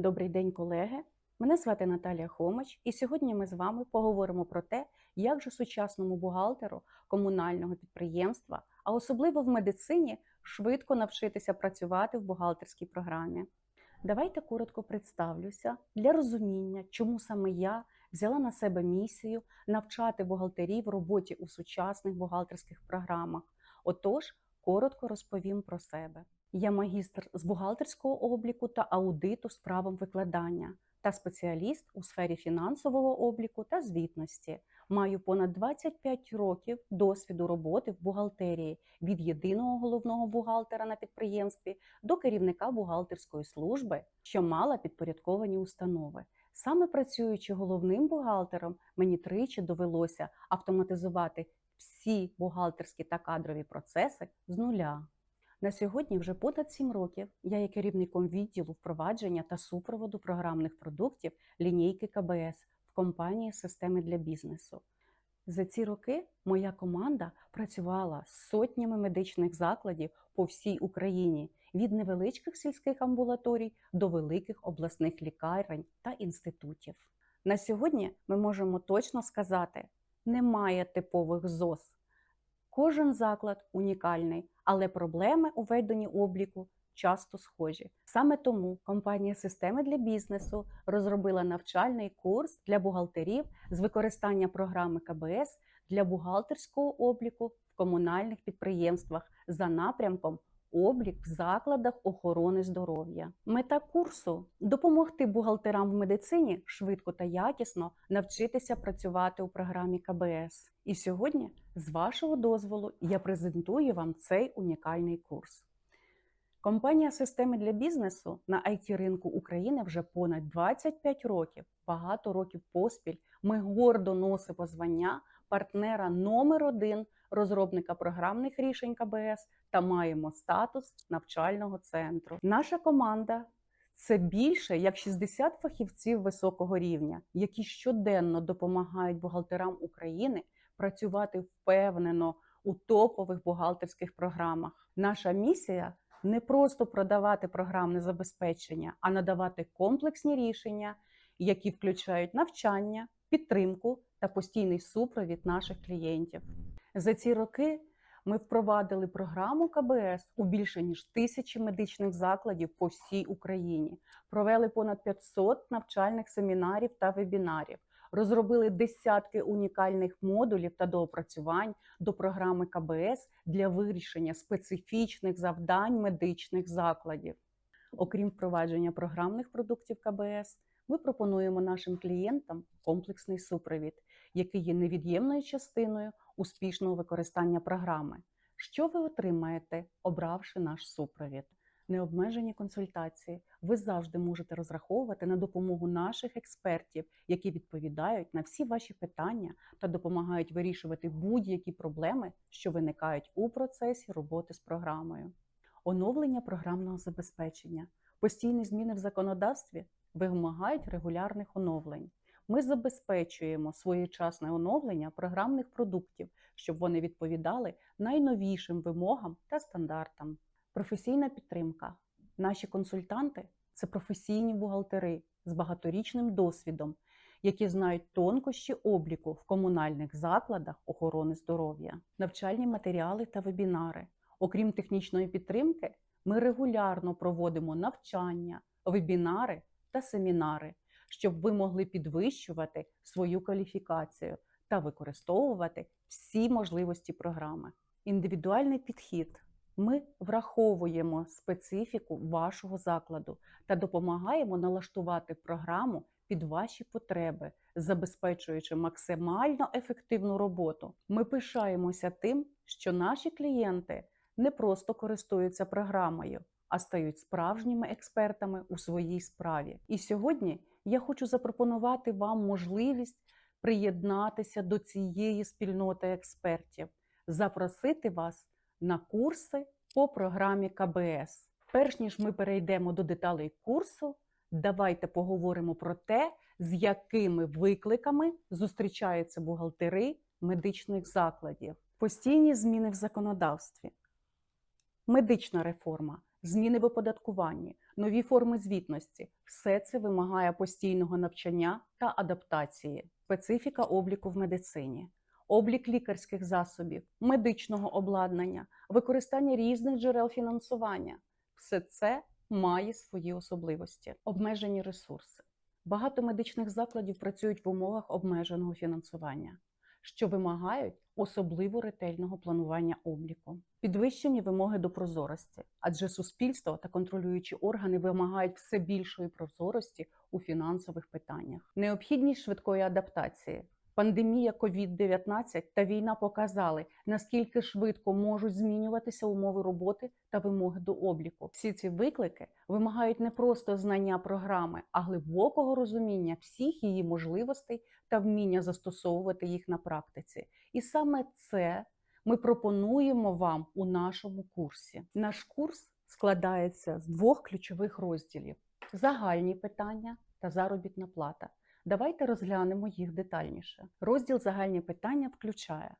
Добрий день, колеги. Мене звати Наталія Хомич, і сьогодні ми з вами поговоримо про те, як же сучасному бухгалтеру комунального підприємства, а особливо в медицині, швидко навчитися працювати в бухгалтерській програмі. Давайте коротко представлюся для розуміння, чому саме я взяла на себе місію навчати бухгалтерів роботі у сучасних бухгалтерських програмах. Отож, коротко розповім про себе. Я магістр з бухгалтерського обліку та аудиту з правом викладання та спеціаліст у сфері фінансового обліку та звітності. Маю понад 25 років досвіду роботи в бухгалтерії від єдиного головного бухгалтера на підприємстві до керівника бухгалтерської служби, що мала підпорядковані установи. Саме працюючи головним бухгалтером, мені тричі довелося автоматизувати всі бухгалтерські та кадрові процеси з нуля. На сьогодні вже понад 7 років я є керівником відділу впровадження та супроводу програмних продуктів лінійки КБС в компанії Системи для бізнесу. За ці роки моя команда працювала з сотнями медичних закладів по всій Україні від невеличких сільських амбулаторій до великих обласних лікарень та інститутів. На сьогодні ми можемо точно сказати: немає типових ЗОС. Кожен заклад унікальний, але проблеми у веденні обліку часто схожі. Саме тому компанія Системи для бізнесу розробила навчальний курс для бухгалтерів з використання програми КБС для бухгалтерського обліку в комунальних підприємствах за напрямком облік в закладах охорони здоров'я. Мета курсу допомогти бухгалтерам в медицині швидко та якісно навчитися працювати у програмі КБС. І сьогодні, з вашого дозволу, я презентую вам цей унікальний курс. Компанія системи для бізнесу на it ринку України вже понад 25 років, багато років поспіль. Ми гордо носимо звання партнера номер один розробника програмних рішень КБС та маємо статус навчального центру. Наша команда це більше як 60 фахівців високого рівня, які щоденно допомагають бухгалтерам України працювати впевнено у топових бухгалтерських програмах. Наша місія не просто продавати програмне забезпечення, а надавати комплексні рішення, які включають навчання, підтримку та постійний супровід наших клієнтів. За ці роки ми впровадили програму КБС у більше ніж тисячі медичних закладів по всій Україні, провели понад 500 навчальних семінарів та вебінарів, розробили десятки унікальних модулів та доопрацювань до програми КБС для вирішення специфічних завдань медичних закладів. Окрім впровадження програмних продуктів КБС, ми пропонуємо нашим клієнтам комплексний супровід, який є невід'ємною частиною успішного використання програми. Що ви отримаєте, обравши наш супровід? Необмежені консультації. Ви завжди можете розраховувати на допомогу наших експертів, які відповідають на всі ваші питання та допомагають вирішувати будь-які проблеми, що виникають у процесі роботи з програмою. Оновлення програмного забезпечення. Постійні зміни в законодавстві вимагають регулярних оновлень. Ми забезпечуємо своєчасне оновлення програмних продуктів, щоб вони відповідали найновішим вимогам та стандартам. Професійна підтримка. Наші консультанти це професійні бухгалтери з багаторічним досвідом, які знають тонкощі обліку в комунальних закладах охорони здоров'я, навчальні матеріали та вебінари. Окрім технічної підтримки, ми регулярно проводимо навчання, вебінари та семінари, щоб ви могли підвищувати свою кваліфікацію та використовувати всі можливості програми. Індивідуальний підхід. Ми враховуємо специфіку вашого закладу та допомагаємо налаштувати програму під ваші потреби, забезпечуючи максимально ефективну роботу. Ми пишаємося тим, що наші клієнти не просто користуються програмою, а стають справжніми експертами у своїй справі. І сьогодні я хочу запропонувати вам можливість приєднатися до цієї спільноти експертів, запросити вас на курси по програмі КБС. Перш ніж ми перейдемо до деталей курсу, давайте поговоримо про те, з якими викликами зустрічаються бухгалтери медичних закладів, постійні зміни в законодавстві, медична реформа. Зміни в оподаткуванні, нові форми звітності. Все це вимагає постійного навчання та адаптації, специфіка обліку в медицині, облік лікарських засобів, медичного обладнання, використання різних джерел фінансування. Все це має свої особливості, обмежені ресурси. Багато медичних закладів працюють в умовах обмеженого фінансування, що вимагають особливо ретельного планування обліку, підвищені вимоги до прозорості, адже суспільство та контролюючі органи вимагають все більшої прозорості у фінансових питаннях. Необхідність швидкої адаптації. Пандемія COVID-19 та війна показали, наскільки швидко можуть змінюватися умови роботи та вимоги до обліку. Всі ці виклики вимагають не просто знання програми, а глибокого розуміння всіх її можливостей та вміння застосовувати їх на практиці. І саме це ми пропонуємо вам у нашому курсі. Наш курс складається з двох ключових розділів: загальні питання та заробітна плата. Давайте розглянемо їх детальніше. Розділ загальні питання включає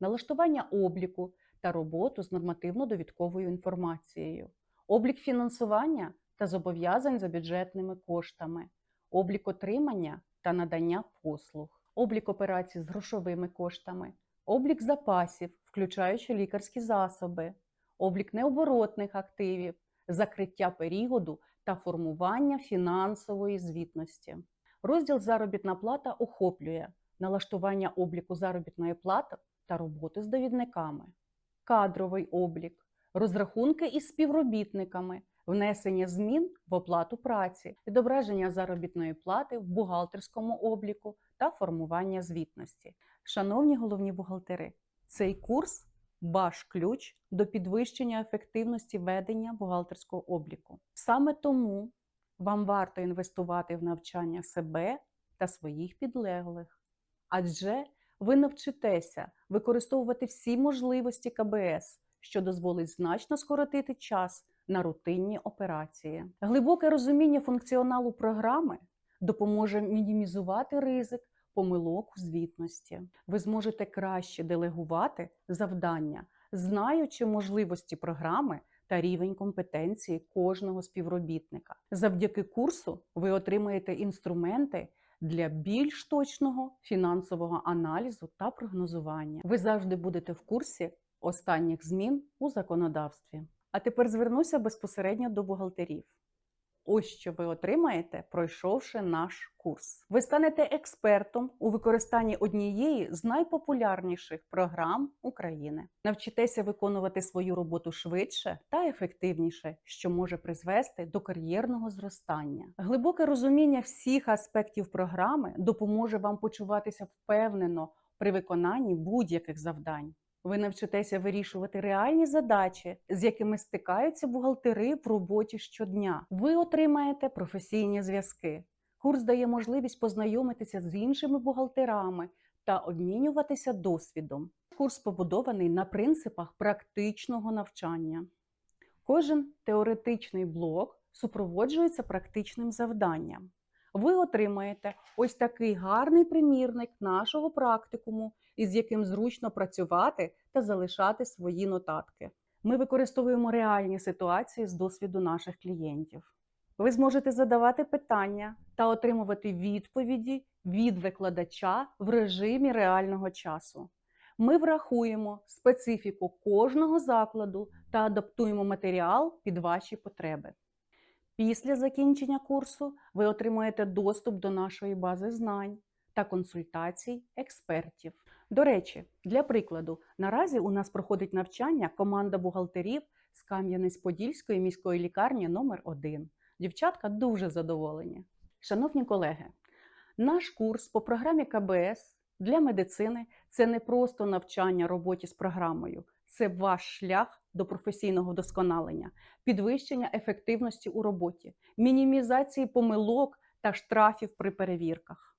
налаштування обліку та роботу з нормативно-довідковою інформацією, облік фінансування та зобов'язань за бюджетними коштами, облік отримання та надання послуг, облік операцій з грошовими коштами, облік запасів, включаючи лікарські засоби, облік необоротних активів, закриття періоду та формування фінансової звітності. Розділ заробітна плата охоплює налаштування обліку заробітної плати та роботи з довідниками, кадровий облік, розрахунки із співробітниками, внесення змін в оплату праці, відображення заробітної плати в бухгалтерському обліку та формування звітності. Шановні головні бухгалтери, цей курс ваш ключ до підвищення ефективності ведення бухгалтерського обліку. Саме тому вам варто інвестувати в навчання себе та своїх підлеглих, адже ви навчитеся використовувати всі можливості КБС, що дозволить значно скоротити час на рутинні операції. Глибоке розуміння функціоналу програми допоможе мінімізувати ризик помилок у звітності. Ви зможете краще делегувати завдання, знаючи можливості програми та рівень компетенції кожного співробітника. Завдяки курсу ви отримаєте інструменти для більш точного фінансового аналізу та прогнозування. Ви завжди будете в курсі останніх змін у законодавстві. А тепер звернуся безпосередньо до бухгалтерів. Ось що ви отримаєте, пройшовши наш курс. Ви станете експертом у використанні однієї з найпопулярніших програм України. Навчитеся виконувати свою роботу швидше та ефективніше, що може призвести до кар'єрного зростання. Глибоке розуміння всіх аспектів програми допоможе вам почуватися впевнено при виконанні будь-яких завдань. Ви навчитеся вирішувати реальні задачі, з якими стикаються бухгалтери в роботі щодня. Ви отримаєте професійні зв'язки. Курс дає можливість познайомитися з іншими бухгалтерами та обмінюватися досвідом. Курс побудований на принципах практичного навчання. Кожен теоретичний блок супроводжується практичним завданням. Ви отримаєте ось такий гарний примірник нашого практикуму, із яким зручно працювати та залишати свої нотатки. Ми використовуємо реальні ситуації з досвіду наших клієнтів. Ви зможете задавати питання та отримувати відповіді від викладача в режимі реального часу. Ми врахуємо специфіку кожного закладу та адаптуємо матеріал під ваші потреби. Після закінчення курсу ви отримаєте доступ до нашої бази знань та консультацій експертів. До речі, для прикладу, наразі у нас проходить навчання команда бухгалтерів з Кам'янець-Подільської міської лікарні номер 1 Дівчатка дуже задоволені. Шановні колеги, наш курс по програмі КБС для медицини це не просто навчання роботі з програмою, це ваш шлях до професійного вдосконалення, підвищення ефективності у роботі, мінімізації помилок та штрафів при перевірках.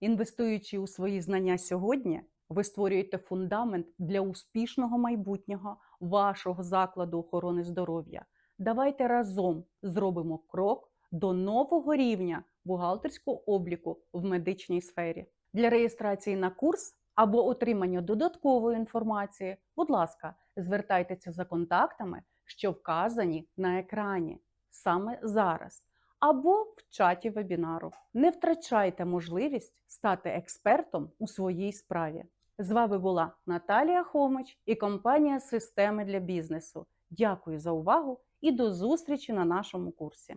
Інвестуючи у свої знання сьогодні, ви створюєте фундамент для успішного майбутнього вашого закладу охорони здоров'я. Давайте разом зробимо крок до нового рівня бухгалтерського обліку в медичній сфері. Для реєстрації на курс або отримання додаткової інформації, будь ласка, звертайтеся за контактами, що вказані на екрані саме зараз або в чаті вебінару. Не втрачайте можливість стати експертом у своїй справі. З вами була Наталія Хомич і компанія Системи для бізнесу. Дякую за увагу і до зустрічі на нашому курсі.